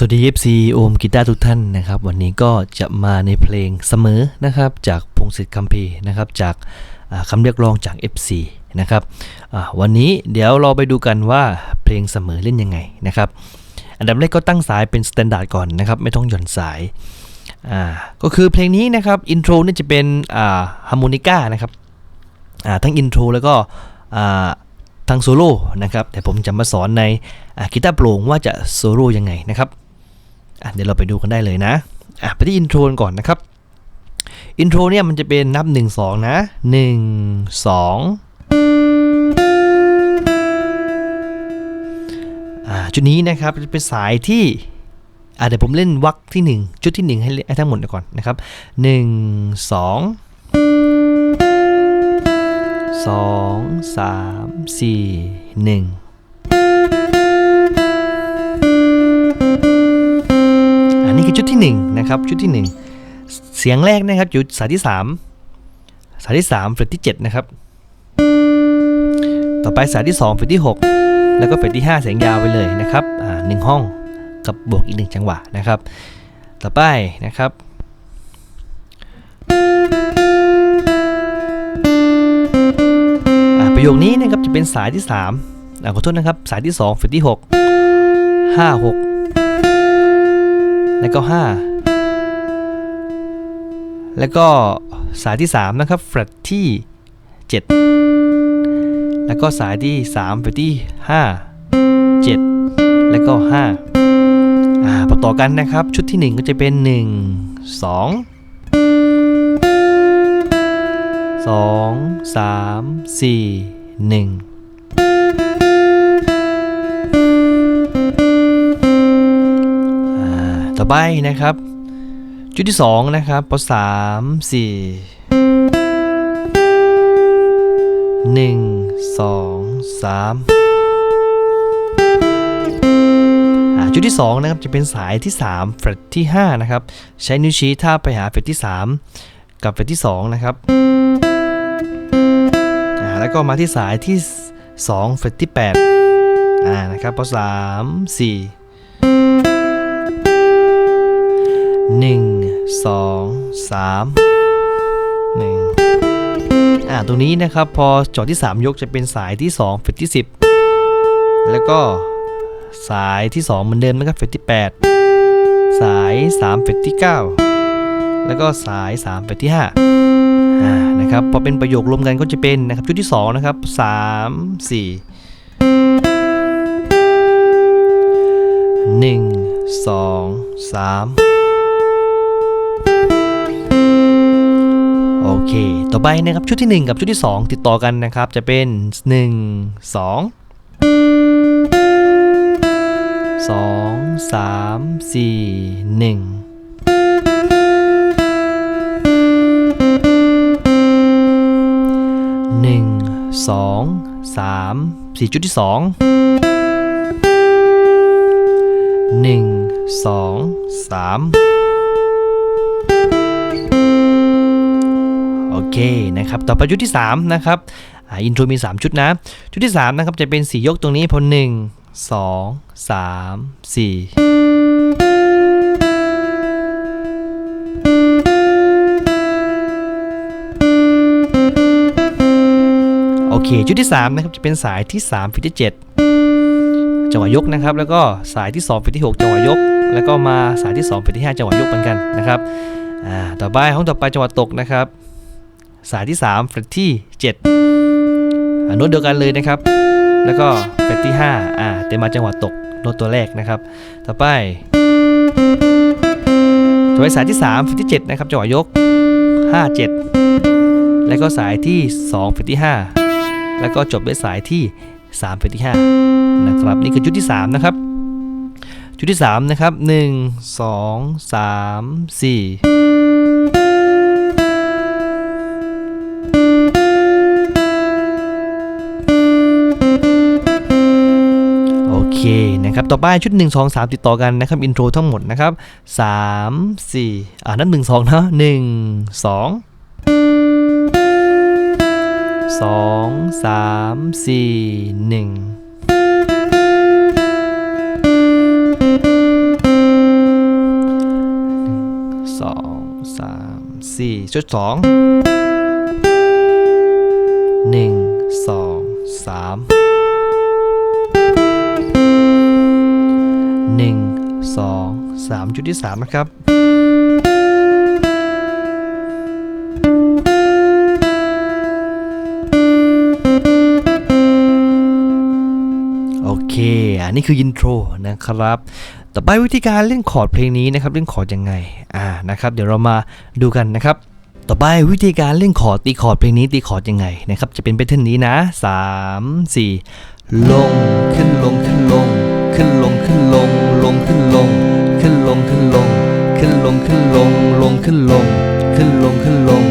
สวัสดี FC โอมกีตาร์ทุกท่านนะครับ วันนี้ก็จะมาในเพลงเสมอนะครับจากพงศิษฐ์คัมภีร์นะครับ จากอ่าคำเรียกร้องจาก FC นะครับวันนี้เดี๋ยวเราไปดูกันว่าเพลงเสมอเล่นยังไงนะครับ อันดับแรกก็ตั้งสายเป็นสแตนดาร์ดก่อนนะครับ ไม่ต้องหย่อนสายาก็คือเพลงนี้นะครับอินโทรนี่จะเป็นฮาร์โมนิก้านะครับทั้งอินโทรแล้วก็อ่าทางโซโล่นะครับแต่ผมจะมาสอนในกีตาร์โปร่งว่าจะโซโล่ยังไงนะครับ เดี๋ยวเราไปดูกันได้เลยนะอะไปที่อินโทรก่อนนะครับอินโทรเนี่ยมันจะเป็นนับ 1 2 นะ 1 2จุดนี้นะครับจะเป็นสายที่เดี๋ยวผมเล่นวักที่ 1 จุดที่ 1 ให้ให้ทั้งหมดก่อนนะครับ 1 2 2 3 4 1 ชุดที่หนึ่งนะครับชุดที่หนึ่งเสียงแรกนะครับอยู่สายที่สามสายที่สามเฟรตที่เจ็ดนะครับต่อไปสายที่สองเฟรตที่หกแล้วก็เฟรตที่ห้าเสียงยาวไปเลยนะครับอ่าหนึ่งห้องกับบวกอีกหนึ่งจังหวะนะครับ ต่อไปนะครับอ่าประโยคนี้นะครับจะเป็นสายที่3อ่าขอโทษนะครับสายที่2เฟรตที่ 6 5 6 แล้วก็ 5 แล้วก็สายที่ 3 นะครับแฟลตที่ 7 แล้วก็สายที่3แฟลตที่ 5 7 แล้วก็ 5 อ่าประต่อกันนะครับ ชุดที่ 1 ก็จะเป็น 1 2 2 3 4 1 ต่อไปนะครับ จุดที่สองนะครับพอสามสี่หนึ่งสองสามจุดที่สองนะครับ จะเป็นสายที่3เฟรตที่ 5 นะครับ ใช้นิ้วชี้ท่าไปหาเฟรตที่ 3 กับเฟรตที่ 2 นะครับแล้วก็มาที่สายที่2เฟรตที่8อ่านะครับพอ3 4 1 2 3 1อ่าตรงนี้นะครับพอจอดที่ 3 ยกจะเป็นสายที่2เฟรตที่ 10 แล้วก็สายที่ 2 เหมือนเดิมนะครับเฟรตที่ 8 สาย 3 เฟรตที่ 9 แล้วก็สาย 3 เฟรตที่5อ่านะครับพอเป็นประโยครวมกันก็จะเป็นนะครับชุดที่ 2 นะครับ 3 4 1 2 3 โอเค ต่อไปนะครับชุดที่ 1 กับชุดที่ 2 ติดต่อกันนะครับ จะเป็น 1 2 2 3 4 1 1 2 3 4 จุดที่ 2 1 2 3 องสามโอเคนะครับต่อไปชุดที่สามนะครับอ,อินโทรมีสามชุดนะ ชุดที่สามนะครับ จะเป็นสียกตรงนี้พอหนึ่งสองสามสี่โอเคชุดที่ 3 นะครับ จะเป็นสายที่ 3 ฟิตที่ 7 จังหวะยกนะครับ แล้วก็สายที่ 2 ฟิตที่ 6 จังหวะยก แล้วก็มาสายที่ 2 ฟิตที่ 5 จังหวะยกเหมือนกันนะครับ อ่า ต่อไปห้องต่อไปจังหวะตกนะครับ สายที่3ฟิตที่7โน้ตเดียวกันเลยนะครับ แล้วก็ฟิตที่5อ่าแต่มาจังหวะตกโน้ตตัวแรกนะครับ ต่อไปต่อไปสายที่3ฟิตที่7นะครับจังหวะยก 5 7 แล้วก็สายที่2ฟิตที่5แล้วก็จบด้วยสายที่3ฟิตที่5นะครับนี่คือชุดที่ 3 นะครับชุดที่ 3 นะครับ 1 2 3 4 นะครับ ต่อไปชุด 1 2 3 ติดต่อกันนะครับ อินโทรทั้งหมดนะครับ 3 4 อ่านับ1 2นะ1 2 2 3 4 1สองสามสี่ชุดสองหนึ่งสองสาม หนึ่งสองสามจุดที่สามนะครับ โอเค อันนี้คืออินโทรนะครับ ต่อไปวิธีการเล่นคอร์ดเพลงนี้นะครับ เล่นคอร์ดยังไง อ่า นะครับ เดี๋ยวเรามาดูกันนะครับต่อไปวิธีการเล่นคอร์ดตีคอร์ดเพลงนี้ตีคอร์ดยังไงนะครับจะเป็นแพทเทิร์นนี้นะ 3 4 ลงขึ้นลงขึ้นลง ขึ้นลงขึ้นลงลงขึ้นลง ขึ้นลงขึ้นลง ขึ้นลงขึ้นลงลงขึ้นลง ขึ้นลงขึ้นลง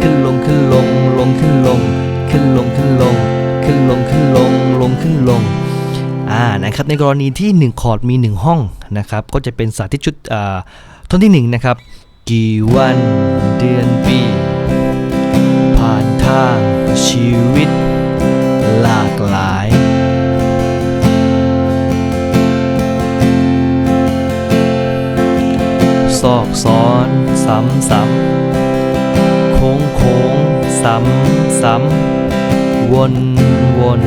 ขึ้นลงขึ้นลงลงขึ้นลง ขึ้นลงขึ้นลง ขึ้นลงขึ้นลงลงขึ้นลงอ่านะครับในกรณีที่ 1 คอร์ดมี 1 ห้องนะครับก็จะเป็นสาธิตชุดอ่าท่อนที่ 1 นะครับ กี่วันเดือนปี ผ่านทางชีวิต หลากหลาย ซ้ำซ้ำโค้งโค้งซ้ำซ้ำวนวน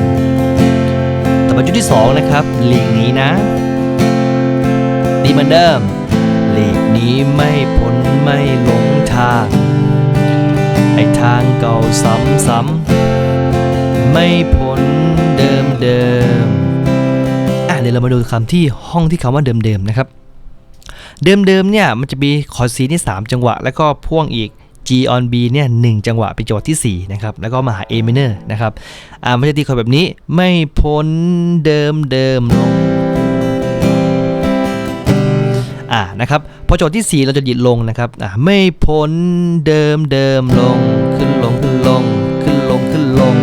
ต่อไปจุดที่สองนะครับหลีกนี้นะดีเหมือนเดิมหลีกนี้ไม่พ้นไม่หลงทางไอทางเก่าซ้ำซ้ำไม่พ้นเดิมเดิมอะเดี๋ยวเรามาดูคำที่ห้องที่คำว่าเดิมเดิมนะครับ เดิมๆเนี่ยมันจะมีคอร์ด C นี่ 3 จังหวะ แล้วก็พ่วงอีก G on B เนี่ยหจังหวะเป็นจังหวะที่ 4 นะครับ แล้วก็มาหา A minor นะครับอ่ามันจะตีคอร์ดแบบนี้ไม่พ้นเดิมเดิมลงอ่านะครับพอโจทย์ที่ 4 เราจะดิดลงนะครับอ่าไม่พ้นเดิมเดิมลง ขึ้นลงขึ้นลง ขึ้นลงขึ้นลง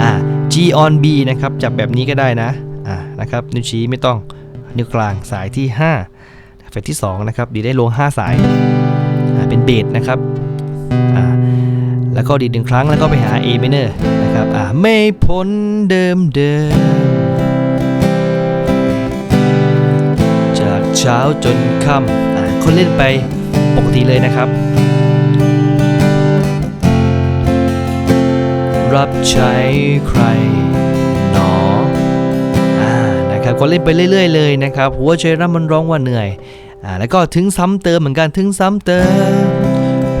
อ่า G on B นะครับจับแบบนี้ก็ได้นะอ่านะครับนิ้วชี้ไม่ต้องนิ้วกลางสายที่ 5 เฟสที่ 2 นะครับ ดีได้ลง 5 สาย เป็นเบสนะครับ แล้วก็ดีดหนึ่งครั้งแล้วก็ไปหา A minor นะครับไม่พ้นเดิมเดิม จากเช้าจนค่ำคนเล่นไปปกติเลยนะครับ รับใช้ใคร ก็เล่นไปเรื่อยๆเลยนะครับหัวใจร่ำมันร้องว่าเหนื่อยอ่าแล้วก็ถึงซ้ำเติมเหมือนกันถึงซ้ำเติม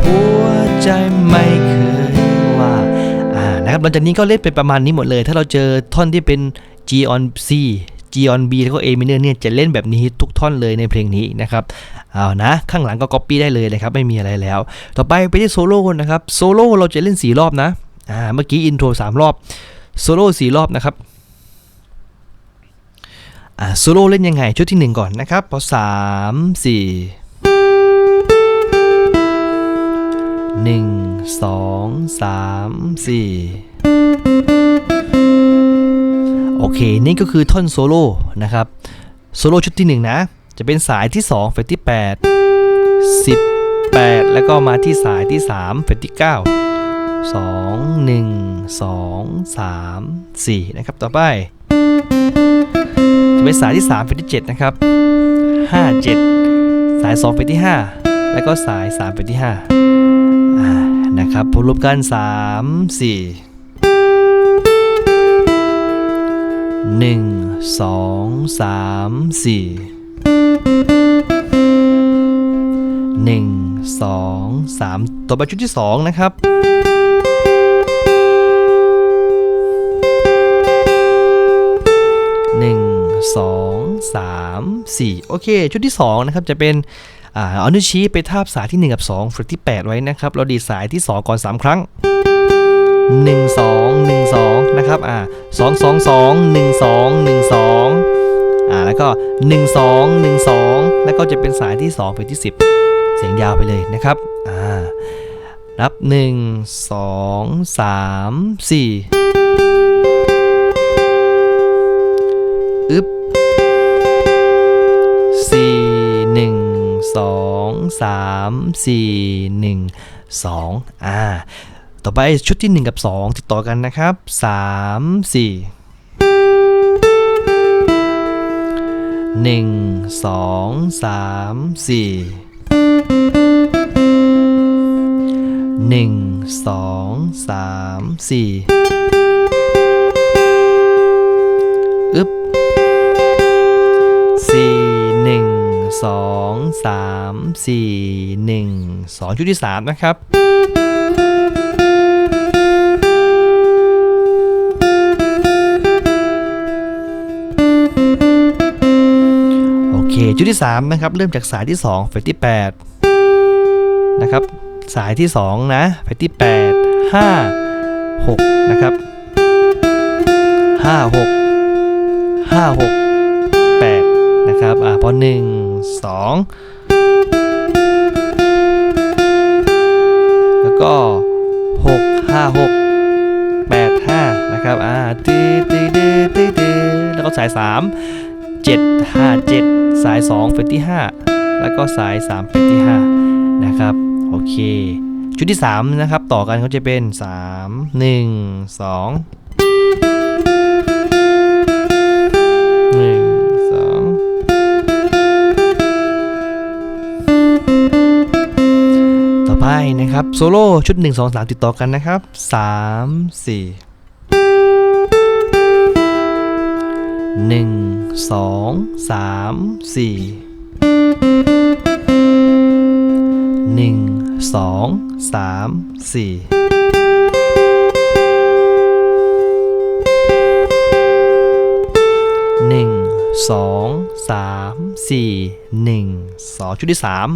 หัวใจไม่เคยว่าอ่านะครับหลังจากนี้ก็เล่นไปประมาณนี้หมดเลย ถ้าเราเจอท่อนที่เป็น G on C G on B แล้วก็ A minor เนี่ยจะเล่นแบบนี้ทุกท่อนเลยในเพลงนี้นะครับเอานะข้างหลังก็ copy ได้เลยนะครับไม่มีอะไรแล้ว ต่อไปไปที่โซโล่นะครับโซโล่เราจะเล่น 4 รอบนะอ่าเมื่อกี้อินโทร3รอบโซโล่4รอบนะครับ อ่าโซโล่เล่นยังไงชุดที่ 1 ก่อนนะครับพอสามสี่หนึ่งสองสามสี่โอเค นี่ก็คือท่อนโซโล่นะครับ โซโล่ชุดที่ 1 นะ จะเป็นสายที่ 2 เฟรตที่ 8 18 แล้วก็มาที่สายที่ 3 เฟรตที่ 9 2 1 2 3 4 นะครับ ต่อไป จะเป็นสายที่ 3เฟรตที่ 7 นะครับ 5 7 สาย 2เฟรตที่ 5 แล้วก็สาย 3เฟรตที่5นะครับพอรวมกัน 3 4 1 2 3 4 1 2 3 ต่อไปชุดที่ 2 นะครับ 2 3 4 โอเค ชุดที่ 2 นะครับ จะเป็นเอานิ้วชี้ไปทาบสายที่ 1 กับ 2 ฝึกที่ 8 ไว้นะครับ เราดีสายที่ 2 ก่อน 3 ครั้ง 1 2 1 2 นะครับอ่า2 2 2 1 2 1 2อ่าแล้วก็ 1 2 1 2 แล้วก็จะเป็นสายที่ 2 ไปที่ 10 เสียงยาวไปเลยนะครับอ่านับ 1 2 3 4อึ๊บ 2 3 4 1 2อ่าต่อไปชุดที่ 1 กับ 2 ติดต่อกันนะครับ 3 4 1 2 3 4 1 2 3 4อึ๊บ 2 3 4 1 2 ชุดที่ 3 นะครับ โอเค ชุดที่ 3 นะครับ เริ่มจากสายที่ 2 เฟสที่ 8 นะครับ สายที่ 2 นะ เฟสที่ 8 5 6 นะครับ 5 6 5 6 8 นะครับ อ่าพอ1 2แล้วก็6 5 6 8 5นะครับอ่าตื้อตื้อตื้อตื้อตื้อแล้วก็สาย3 7 5 7สาย2เฟสที่5แล้วก็สาย3เฟสที่5นะครับโอเคชุดที่ 3 นะครับ ต่อกันเขาจะเป็น 3 1 2 ไปนะครับ โซโล่ชุด 1 2 3 ติดต่อกันนะครับ 3 4หนึ่งสองสามสี่หนึ่งสองสามสี่หนึ่งสองสามสี่หนึ่งสองชุดที่สาม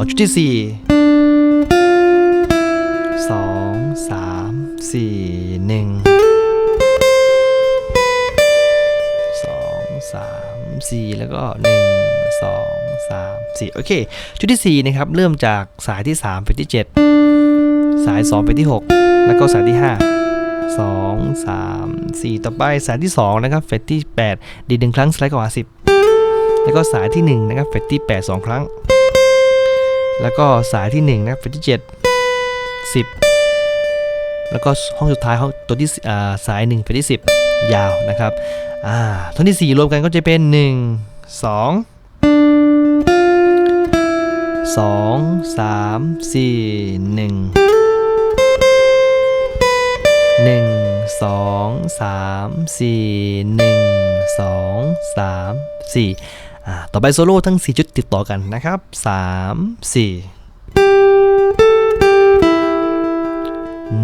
องชุดที่สี่สองสามสี่หนึ่งสองสามสี่แล้วก็หนึ่งสองสามสี่โอเค ชุดที่สี่นะครับเริ่มจากสายที่สามไปที่เจ็ดสายสองไปที่หกแล้วก็สายที่ห้าสองสามสี่ต่อไปสายที่สองนะครับเฟสที่แปดดีดหนึ่งครั้งสไลด์กว่าสิบแล้วก็สายที่หนึ่งนะครับเฟสที่แปดสองครั้ง แล้วก็สายที่1นะครับเฟสที่ 7 10 แล้วก็ห้องสุดท้ายห้องตัวที่สาย1เฟสที่ 10 ยาวนะครับอ่าท่อนที่ 4 รวมกันก็จะเป็น 1 2 2 3 4 1 1 2 3 4 1 2 3 4 ต่อไปโซโล่ทั้ง 4 จุดติดต่อกันนะครับ 3 4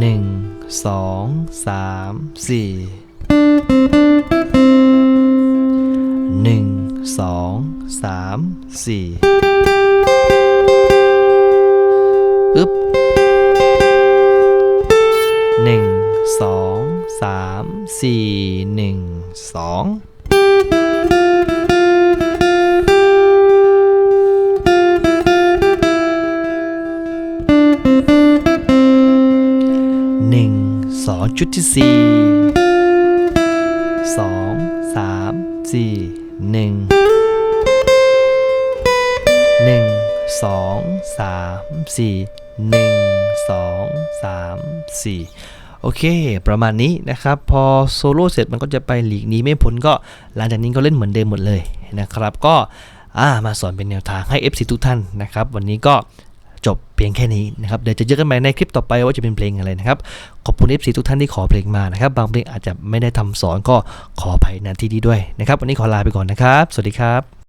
1 2 3 4 1 2 3 4อึ๊บ1 2 3 4 1 2 หนึ่งสองชุดที่สี่สองสามสี่หนึ่งหนึ่งสองสามสี่หนึ่งสองสามสี่โอเค ประมาณนี้นะครับ พอโซโล่เสร็จมันก็จะไปหลีกหนี้ไม่พ้นก็ หลังจากนี้ก็เล่นเหมือนเดิมหมดเลยนะครับ ก็มาสอนเป็นแนวทางให้ FC ทุกท่านนะครับ วันนี้ก็ จบเพียงแค่นี้นะครับเดี๋ยวจะเจอกันใหม่ในคลิปต่อไปว่าจะเป็นเพลงอะไรนะครับ ขอบคุณ FC ทุกท่านที่ขอเพลงมานะครับ บางเพลงอาจจะไม่ได้ทำสอนก็ขออภัยนาทีนี้ด้วยนะครับ วันนี้ขอลาไปก่อนนะครับ สวัสดีครับ